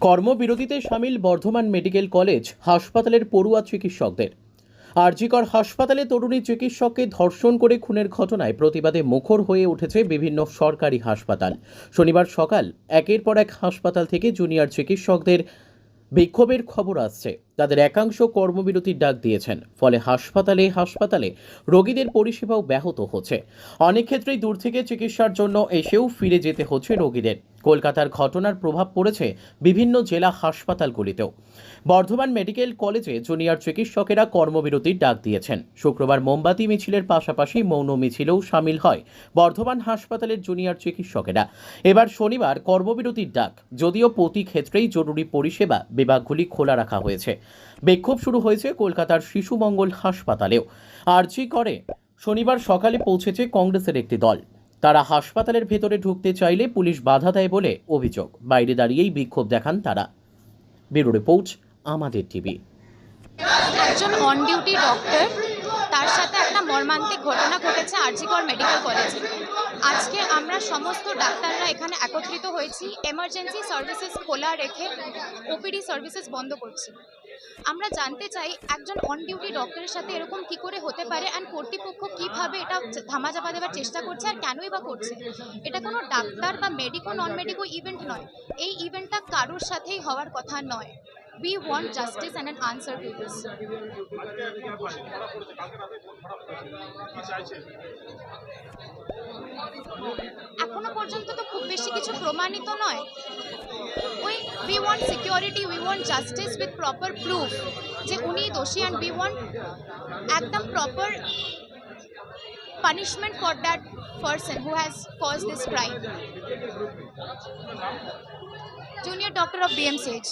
কর্মবিরতিতে সামিল Bardhaman medical college হাসপাতালের পড়ুয়া চিকিৎসকদের। আরজিকর হাসপাতালে তরুণী চিকিৎসককে ধর্ষণ করে খুনের ঘটনায় প্রতিবাদে মুখর হয়ে উঠেছে বিভিন্ন সরকারি হাসপাতাল। শনিবার সকাল একের পর এক হাসপাতাল থেকে জুনিয়র চিকিৎসকদের বিক্ষোভের খবর আসছে। তাদের একাংশ কর্মবিরতির ডাক দিয়েছেন। ফলে হাসপাতালে হাসপাতালে রোগীদের পরিষেবাও ব্যাহত হচ্ছে। অনেক ক্ষেত্রেই দূর থেকে চিকিৎসার জন্য এসেও ফিরে যেতে হচ্ছে রোগীদের। কলকাতার ঘটনার প্রভাব পড়েছে বিভিন্ন জেলা হাসপাতালগুলিতেও। বর্ধমান মেডিকেল কলেজে জুনিয়র চিকিৎসকেরা কর্মবিরতির ডাক দিয়েছেন। শুক্রবার মোমবাতি মিছিলের পাশাপাশি মৌন মিছিলেও সামিল হয় বর্ধমান হাসপাতালের জুনিয়র চিকিৎসকেরা। এবার শনিবার কর্মবিরতির ডাক। যদিও প্রতি ক্ষেত্রেই জরুরি পরিষেবা বিভাগগুলি খোলা রাখা হয়েছে। বিক্ষোভ শুরু হয়েছে কলকাতার শিশু মঙ্গল হাসপাতালেও। আর্জি করে, শনিবার সকালে পৌঁছেছে কংগ্রেসের একটি দল। তারা হাসপাতালের ভেতরে ঢুকতে চাইলে পুলিশ বাধা দেয় বলে অভিযোগ। বাইরে দাঁড়িয়েই বিক্ষোভ দেখান তারা। ব্যুরো রিপোর্ট, আমাদের টিভি। একজন অন ডিউটি ডক্টর তার সাথে একটা মর্মান্তিক ঘটনা ঘটেছে আরজিকর মেডিকেল কলেজে। আজকে আমরা সমস্ত ডাক্তাররা এখানে একত্রিত হয়েছি। এমার্জেন্সি সার্ভিসেস খোলা রেখে ওপিডি সার্ভিসেস বন্ধ করছি। আমরা জানতে চাই একজন অন ডিউটি ডক্টরের সাথে এরকম কি করে হতে পারে অ্যান্ড কর্তৃপক্ষ কীভাবে এটা ধামাচাপা দেওয়ার চেষ্টা করছে আর কেনই বা করছে? এটা কোনো ডাক্তার বা মেডিকো নন মেডিকো ইভেন্ট নয়। এই ইভেন্টটা কারোর সাথেই হওয়ার কথা নয়। We want justice and an answer to this এখনও পর্যন্ত তো খুব বেশি কিছু প্রমাণিত নয়। ওই we want security we want justice with proper proof যে উনি দোষী অ্যান্ড উই ওয়ান্ট একদম proper punishment for that person who has cause this crime junior doctor of BMCH